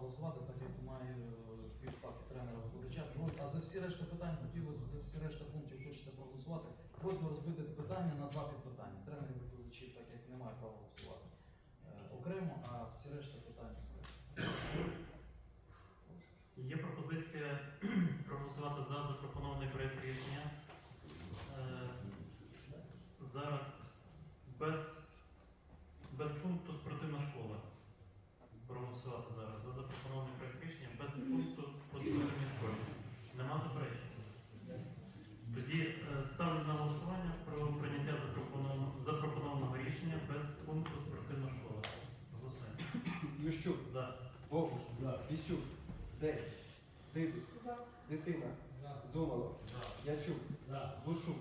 голосувати, так як маю е, півставки тренера викладача. Ну, а за всі решта питань хотілося, за всі решта пунктів хочеться проголосувати. Просьба розбити питання на два підпитання. Тренерів викладачів, так як немає права голосувати. Е, Окремо, а всі решта питань. Є пропозиція проголосувати за запропонований проєкт рішення. Е, Зараз без, без пункту спортивна школа. Проголосувати зараз за запропонований проєкт рішення без пункту по спортивній школі. Нема заперечень? Тоді е, ставлю на голосування про прийняття запропонованого, запропонованого рішення без пункту спортивна школа. Голосуємо. Ющук, За. Богуш, Вісюк, Десь, Дидик, Дитина, Думало, Ячук, Глушук,